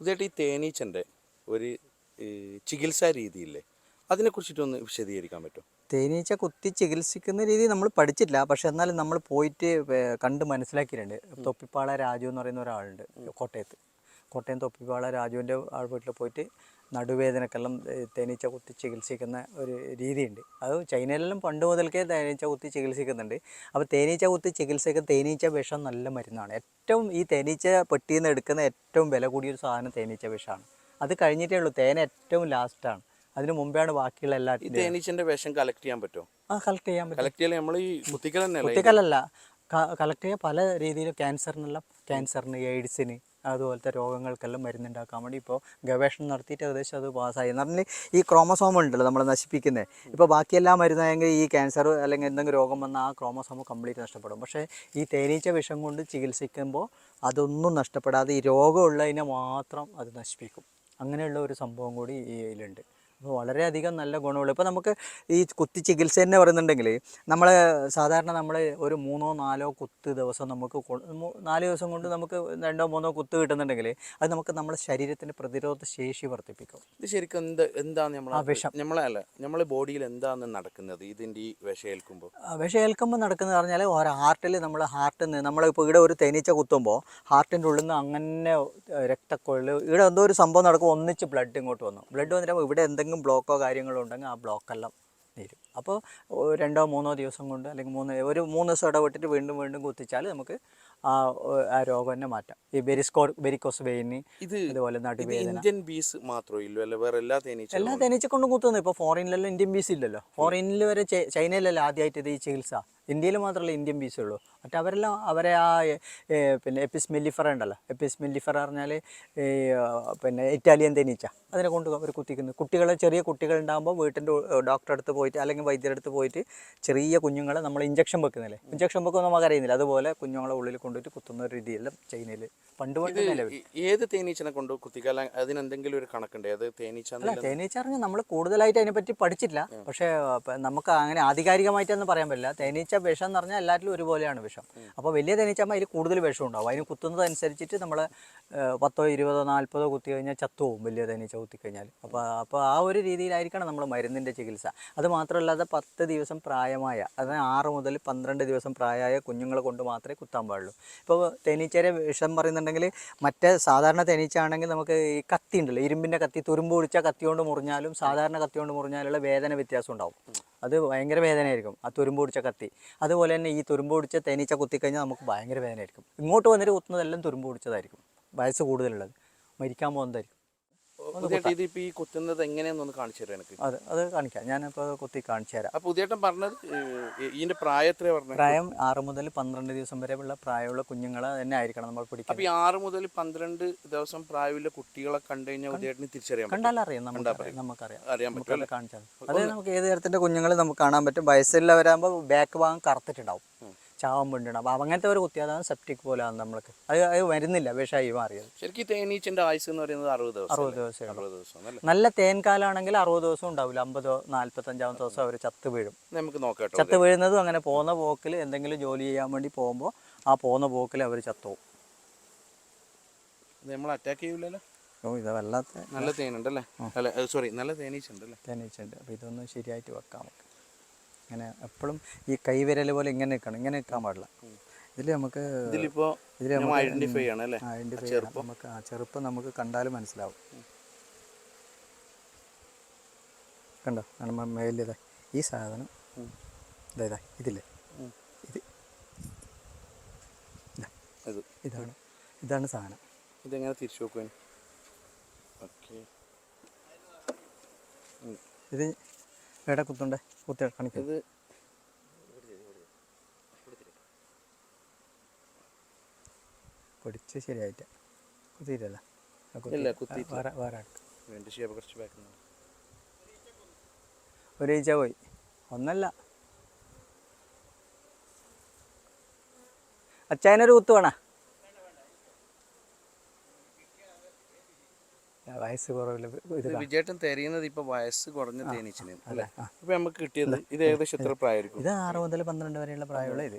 ഇതായിട്ട് ഈ തേനീച്ചന്റെ ഒരു ചികിത്സാ രീതിയില്ലേ അതിനെക്കുറിച്ചിട്ടൊന്ന് വിശദീകരിക്കാൻ പറ്റുമോ? തേനീച്ച കുത്തി ചികിത്സിക്കുന്ന രീതി നമ്മൾ പഠിച്ചിട്ടില്ല. പക്ഷെ എന്നാലും നമ്മൾ പോയിട്ട് കണ്ട് മനസ്സിലാക്കിയിട്ടുണ്ട്. തൊപ്പിപ്പാള രാജു എന്ന് പറയുന്ന ഒരാളുണ്ട് കോട്ടയത്ത്. കോട്ടയം തൊപ്പിപ്പാള രാജുവിന്റെ ആൾ വീട്ടിൽ പോയിട്ട് നടുവേദനക്കെല്ലാം തേനീച്ച കുത്തി ചികിത്സിക്കുന്ന ഒരു രീതിയുണ്ട്. അത് ചൈനയിലെല്ലാം പണ്ട് മുതൽക്കേ തേനീച്ച കുത്തി ചികിത്സിക്കുന്നുണ്ട്. അപ്പോൾ തേനീച്ച കുത്തി ചികിത്സിക്കുന്ന തേനീച്ച വിഷം നല്ല മരുന്നാണ്. ഏറ്റവും ഈ തേനീച്ച പെട്ടിയിൽ നിന്ന് എടുക്കുന്ന ഏറ്റവും വില കൂടിയൊരു സാധനം തേനീച്ച വിഷമാണ് അത് കഴിഞ്ഞിട്ടേ ഉള്ളൂ. തേന ഏറ്റവും ലാസ്റ്റാണ്. അതിന് മുമ്പാണ് ബാക്കിയുള്ള എല്ലാ തേനീച്ചന്റെ വിഷം കളക്ട് ചെയ്യാൻ പറ്റുമോ? ആ കളക്ട് ചെയ്യാൻ പറ്റും. കളക്ട് ചെയ്യാൻ നമ്മൾ ഈ കുത്തിക്കലല്ല. കളക്ട് ചെയ്യാൻ പല രീതിയിലും ക്യാൻസറിനെല്ലാം ക്യാൻസറിന് എയ്ഡ്സിന് അതുപോലത്തെ രോഗങ്ങൾക്കെല്ലാം മരുന്നുണ്ടാക്കാൻ വേണ്ടി ഇപ്പോൾ ഗവേഷണം നടത്തിയിട്ട് ഏകദേശം അത് പാസ്സായി. എന്ന് പറഞ്ഞാൽ ഈ ക്രോമസോം ഉണ്ടല്ലോ നമ്മൾ നശിപ്പിക്കുന്നത് ഇപ്പോൾ ബാക്കിയെല്ലാം മരുന്നായെങ്കിൽ ഈ ക്യാൻസർ അല്ലെങ്കിൽ എന്തെങ്കിലും രോഗം വന്നാൽ ആ ക്രോമസോം കംപ്ലീറ്റ് നഷ്ടപ്പെടും. പക്ഷേ ഈ തേനീച്ച വിഷം കൊണ്ട് ചികിത്സിക്കുമ്പോൾ അതൊന്നും നഷ്ടപ്പെടാതെ ഈ രോഗമുള്ളതിനെ മാത്രം അത് നശിപ്പിക്കും. അങ്ങനെയുള്ള ഒരു സംഭവം കൂടി ഈ ഇതിലുണ്ട്. വളരെയധികം നല്ല ഗുണമുള്ള ഇപ്പോൾ നമുക്ക് ഈ കുത്തി ചികിത്സ തന്നെ പറയുന്നുണ്ടെങ്കിൽ നമ്മൾ സാധാരണ നമ്മൾ ഒരു മൂന്നോ നാലോ കുത്ത് ദിവസം നമുക്ക് നാല് ദിവസം കൊണ്ട് നമുക്ക് രണ്ടോ മൂന്നോ കുത്ത് കിട്ടുന്നുണ്ടെങ്കിൽ അത് നമുക്ക് നമ്മുടെ ശരീരത്തിന്റെ പ്രതിരോധ ശേഷി വർദ്ധിപ്പിക്കും. ഇത് ശരിക്കും എന്ത് എന്താണ് നമ്മൾ ആ വിഷം. നമ്മളെ അല്ല നമ്മളെ ബോഡിയിൽ എന്താണ് നടക്കുന്നത് ഇതിന്റെ ഈ വിഷയേൽക്കുമ്പോൾ? വിഷയേൽക്കുമ്പോൾ നടക്കുന്നത് പറഞ്ഞാൽ ഒരു ഹാർട്ടിൽ നമ്മൾ ഹാർട്ടിൽ നിന്ന് നമ്മളിപ്പോൾ ഇവിടെ ഒരു തേനീച്ച കുത്തുമ്പോൾ ഹാർട്ടിന്റെ ഉള്ളിൽ നിന്ന് അങ്ങനെ രക്തക്കൊള്ളു ഇവിടെ എന്തോ ഒരു സംഭവം നടക്കും ഒന്നിച്ച് ബ്ലഡ് ഇങ്ങോട്ട് വന്നു. ബ്ലഡ് വന്നിട്ട് ഇവിടെ എന്തെങ്കിലും ബ്ലോക്കോ കാര്യങ്ങളോ ഉണ്ടെങ്കിൽ ആ ബ്ലോക്കെല്ലാം തീരും. അപ്പോൾ രണ്ടോ മൂന്നോ ദിവസം കൊണ്ട് അല്ലെങ്കിൽ മൂന്ന് ഒരു മൂന്ന് ദിവസം ഇടവിട്ടിട്ട് വീണ്ടും വീണ്ടും കുത്തിച്ചാൽ നമുക്ക് ആ ആ രോഗം തന്നെ മാറ്റാം. ഈ ബെരിസ്കോ ബെരിക്കോസ് വെയിന് ഇത് അതുപോലെ നടുവേദന. ഇന്ത്യൻ ബീസ് മാത്രമേ വേറെ എല്ലാ തേനീച്ച എല്ലാ തേനീച്ച കൊണ്ടും കുത്തുന്നു. ഇപ്പോൾ ഫോറിനിലെല്ലാം ഇന്ത്യൻ ബീസ് ഇല്ലല്ലോ. ഫോറിനിൽ വരെ ചൈനയിലല്ല ആദ്യമായിട്ട് ഇത് ഈ ചികിത്സ. ഇന്ത്യയിൽ മാത്രമല്ല ഇന്ത്യൻ ഉള്ളൂ. മറ്റേ അവരെല്ലാം അവരെ ആ പിന്നെ എപ്പിസ് മെല്ലിഫറ ഉണ്ടല്ലോ. എപ്പിസ് മെല്ലിഫറ പറഞ്ഞാൽ പിന്നെ ഇറ്റാലിയൻ തേനീച്ച. അതിനെ കൊണ്ട് അവർ കുത്തിക്കുന്നു. കുട്ടികളെ ചെറിയ കുട്ടികൾ ഉണ്ടാകുമ്പോൾ വീട്ടിന്റെ ഡോക്ടറെ അടുത്ത് പോയിട്ട് അല്ലെങ്കിൽ വൈദ്യരുടെ അടുത്ത് പോയിട്ട് ചെറിയ കുഞ്ഞുങ്ങളെ നമ്മൾ ഇഞ്ചക്ഷൻ വെക്കുന്നില്ലേ ഇഞ്ചക്ഷൻ വെക്കുമ്പോൾ നമുക്ക് അറിയുന്നില്ല അതുപോലെ കുഞ്ഞുങ്ങളെ ഉള്ളിൽ കൊണ്ടുപോയിട്ട് കുത്തുന്ന ഒരു രീതിയെല്ലാം ചൈനയിൽ പണ്ട് പണ്ട് ഏത് തേനീച്ചനെ കൊണ്ട് കുത്തിക്കാല അതിനെന്തെങ്കിലും ഒരു കണക്കുണ്ട്? അത് തേനീച്ച അല്ല തേനീച്ച അറിഞ്ഞാൽ നമ്മൾ കൂടുതലായിട്ട് അതിനെപ്പറ്റി പഠിച്ചിട്ടില്ല. പക്ഷേ നമുക്ക് അങ്ങനെ ആധികാരികമായിട്ടൊന്നും പറയാൻ പറ്റില്ല. തേനീച്ച വിഷം എന്ന് പറഞ്ഞാൽ എല്ലാറ്റിലും ഒരുപോലെയാണ് വിഷം. അപ്പോൾ വലിയ തേനീച്ചമ്മ അതിൽ കൂടുതൽ വിഷം ഉണ്ടാവും. അതിന് കുത്തുന്നതനുസരിച്ചിട്ട് നമ്മൾ പത്തോ ഇരുപതോ നാൽപ്പതോ കുത്തി കഴിഞ്ഞാൽ ചത്തുപോകും വലിയ തേനീച്ച കുത്തിക്കഴിഞ്ഞാൽ അപ്പോൾ അപ്പോൾ ആ ഒരു രീതിയിലായിരിക്കണം നമ്മൾ മരുന്നിന്റെ ചികിത്സ. അത് മാത്രമല്ലാതെ പത്ത് ദിവസം പ്രായമായ അതായത് ആറ് മുതൽ പന്ത്രണ്ട് ദിവസം പ്രായമായ കുഞ്ഞുങ്ങളെ കൊണ്ട് മാത്രമേ കുത്താൻ പാടുള്ളൂ. ഇപ്പോൾ തേനീച്ചയുടെ വിഷം പറയുന്നുണ്ടെങ്കിൽ മറ്റേ സാധാരണ തേനീച്ച ആണെങ്കിൽ നമുക്ക് ഈ കത്തി ഉണ്ടല്ലോ ഇരുമ്പിന്റെ കത്തി തുരുമ്പ് പിടിച്ച കത്തി കൊണ്ട് മുറിഞ്ഞാലും സാധാരണ കത്തി കൊണ്ട് മുറിഞ്ഞാലുള്ള വേദന വ്യത്യാസം ഉണ്ടാവും. അത് ഭയങ്കര വേദനയായിരിക്കും ആ തുരുമ്പ് പിടിച്ച കത്തി. അതുപോലെ തന്നെ ഈ തുരുമ്പ് പിടിച്ച തേനീച്ച കുത്തിക്കഴിഞ്ഞാൽ നമുക്ക് ഭയങ്കര വേദനയായിരിക്കും. ഇങ്ങോട്ട് വന്നിട്ട് കുത്തുന്നതെല്ലാം തുരുമ്പ് പിടിച്ചതായിരിക്കും. വയസ്സ് കൂടുതലുള്ളത്. മരിക്കാൻ പോകുന്നതായിരിക്കും. പുതിയേട്ടൻ ഇതിപ്പോ ഈ കുത്തുന്നത് എങ്ങനെയാണെന്നൊന്ന് കാണിച്ചു തരാം എനിക്ക്? അത് അത് കാണിക്കാം. ഞാനിപ്പോൾ കുത്തി കാണിച്ചു തരാം. അപ്പോൾ പുതിയേട്ടൻ പറഞ്ഞത് ഇതിന്റെ പ്രായം എത്രയാ പറഞ്ഞത് പ്രായം ആറ് മുതൽ പന്ത്രണ്ട് ദിവസം വരെയുള്ള പ്രായമുള്ള കുഞ്ഞുങ്ങളെ തന്നെ ആയിരിക്കണം നമ്മൾ അപ്പൊ അപ്പോൾ ഈ ആറ് മുതൽ പന്ത്രണ്ട് ദിവസം പ്രായമുള്ള കുട്ടികളെ കണ്ടു കഴിഞ്ഞാൽ പുതിയേട്ടന് തിരിച്ചറിയാൻ പറ്റും. കണ്ടാലറിയാം നമുക്കറിയാം നമുക്കറിയാം കാണിച്ചാൽ. അത് നമുക്ക് ഏത് തരത്തിന്റെ കുഞ്ഞുങ്ങൾ നമുക്ക് കാണാൻ പറ്റും. വയസ്സിലുള്ളവരാകുമ്പോൾ ബാക്ക് ഭാഗം കറുത്തിട്ടുണ്ടാവും. ചാവം വേണ്ടിയാണ് അപ്പോൾ അങ്ങനത്തെ ഒരു കുത്തിയാതാണ് സെപ്റ്റിക് പോലെ ആണ് നമ്മൾക്ക്. അത് അത് വരുന്നില്ല വിഷമായി മാറിയത്. ശരിക്കും തേനീച്ചിന്റെ ആയുസ് എന്ന് പറയുന്നത് അറുപത് ദിവസം അറുപത് ദിവസം. അറുപത് ദിവസം നല്ല തേൻകാലാണെങ്കിൽ അറുപത് ദിവസം ഉണ്ടാവില്ല. അമ്പതോ നാൽപ്പത്തഞ്ചാമത്തെ ദിവസം അവർ ചത്ത് വീഴും. നമുക്ക് നോക്കാം ചത്ത് വീഴുന്നതും അങ്ങനെ പോകുന്ന പോക്കിൽ എന്തെങ്കിലും ജോലി ചെയ്യാൻ വേണ്ടി പോകുമ്പോൾ ആ പോകുന്ന പോക്കിൽ അവർ ചത്തുപോകും ഇത് നമ്മൾ അറ്റാക്ക് ചെയ്യൂലല്ലോ? ഓ ഇത് വല്ലാത്ത നല്ല തേനുണ്ടല്ലേ? അല്ല സോറി നല്ല തേനീച്ച ഉണ്ടല്ലേ തേനീച്ചുണ്ട് അപ്പോൾ ഇതൊന്ന് ശരിയായിട്ട് വെക്കാം നമുക്ക്. ഇങ്ങനെ എപ്പോഴും ഈ കൈവിരൽ പോലെ ഇങ്ങനെ നിൽക്കണം. ഇങ്ങനെ നിൽക്കാൻ പാടില്ല. ഇതിൽ നമുക്ക് ഇതിലിപ്പോൾ ഇതിൽ ഐഡന്റിഫൈ ചെയ്യണം അല്ലേ? ഐഡന്റിഫൈ ചെയ്യണം. നമുക്ക് ആ ചെറുപ്പം നമുക്ക് കണ്ടാലും മനസ്സിലാവും. കണ്ടോ? നമ്മൾ മേലിതാ ഈ സാധനം ഇതാ ഇതാ ഇതില്ലേ ഇത്. ഇത്. ഇതാണ്. ഇതാണ് സാധനം. ഇതെങ്ങനെ തിരിച്ചു നോക്കുവാൻ ഓക്കെ. ഇത് എവിടെ കുത്തുണ്ടേ. കുത്തി കാണിക്കും. ഇത് പൊടിച്ച് ശരിയായിട്ട്. കുത്തിയിട്ടല്ല. കുറച്ച് പോയി. ഒന്നല്ല. അച്ചായനൊരു കുത്ത് വേണ? വയസ്സ് കുറവില്ല ഇത് കാ- വിജയേട്ടൻ തെരയുന്നത് ഇപ്പൊ വയസ്സ് കുറഞ്ഞ തേനീച്ചന്. അല്ലേ? ആ. ഇപ്പൊ നമുക്ക് കിട്ടിയത് ഇത് ഏകദേശം എത്ര പ്രായമായിരിക്കും? ഇത് ആറ് മുതൽ പന്ത്രണ്ട് വരെയുള്ള പ്രായമുള്ള ഇത്.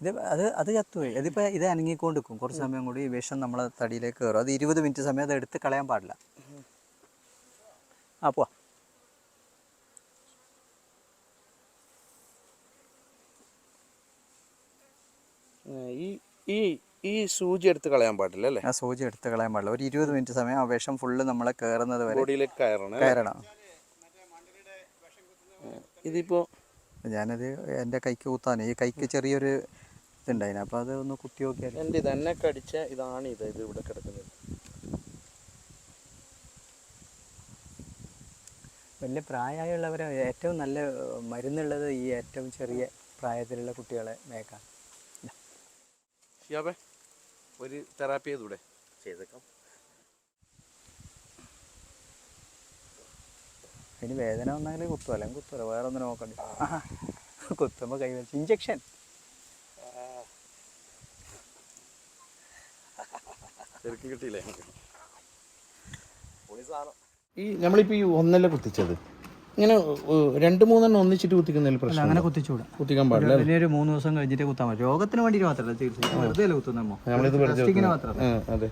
ഇത് അത് അത് ചത്തുപോയി. ഇതിപ്പോൾ ഇത് അനങ്ങിക്കൊണ്ടിരിക്കും. കുറച്ച് സമയം കൂടി ഈ വിഷം നമ്മളെ തടിയിലേക്ക് കയറും. അത് ഇരുപത് മിനിറ്റ് സമയം അത് എടുത്ത് കളയാൻ പാടില്ല. ആ പോവാ. ഈ ഈ ഈ സൂചി എടുത്ത് കളയാൻ പാടില്ല അല്ലേ? ആ സൂചി എടുത്ത് കളയാൻ പാടില്ല. ഒരു ഇരുപത് മിനിറ്റ് സമയം ആ വിഷം ഫുള്ള് നമ്മളെ കയറുന്നത് വരെ ബോഡിയിലേക്ക് കയറണം കയറണം. ഇതിപ്പോ ഞാനത് എന്റെ കൈക്ക് കുത്താണ് ഈ കൈക്ക് ചെറിയൊരു ഇതുണ്ടായിന്. അപ്പോൾ അത് ഒന്ന് കുത്തി നോക്കിയാൽ എന്റെ തന്നെ കടിച്ച ഇതാണ് ഇത്. ഇത് ഇവിടെ കിടക്കുന്നത്. വലിയ പ്രായമായുള്ളവരെ ഏറ്റവും നല്ല മരുന്നുള്ളത് ഈ ഏറ്റവും ചെറിയ പ്രായത്തിലുള്ള കുട്ടികളെ മേക്കാൻ ഷിയാബേ ഒരു തെറാപ്പി ചെയ്തൂടെ? ചെയ്തേക്കാം. ഇനി വേദന വന്നെങ്കിൽ കുത്തുക അല്ലെങ്കിൽ കുത്തുക വേറെ ഒന്നും നോക്കണ്ട. കുത്തുമ്പോൾ കൈ വെച്ച് ഇഞ്ചക്ഷൻ ശരിക്കും കിട്ടിയില്ലേ? ഈ നമ്മളിപ്പോ ഈ ഒന്നല്ല കുത്തിച്ചത്? ഇങ്ങനെ രണ്ട് മൂന്നെണ്ണം ഒന്നിച്ചിട്ട് കുത്തിക്കുന്നതിൽ പ്രശ്നം അങ്ങനെ കുത്തിച്ചൂടാ. കുത്തിക്കാൻ പാടില്ല ഒരു മൂന്ന് ദിവസം കഴിഞ്ഞിട്ട് കുത്താൻ പറ്റും. രോഗത്തിന് വേണ്ടിയിട്ട് മാത്രമല്ല ചികിത്സ വെറുതെ അല്ല കുത്തുന്നമ്മോ നമ്മളിത് അതെ.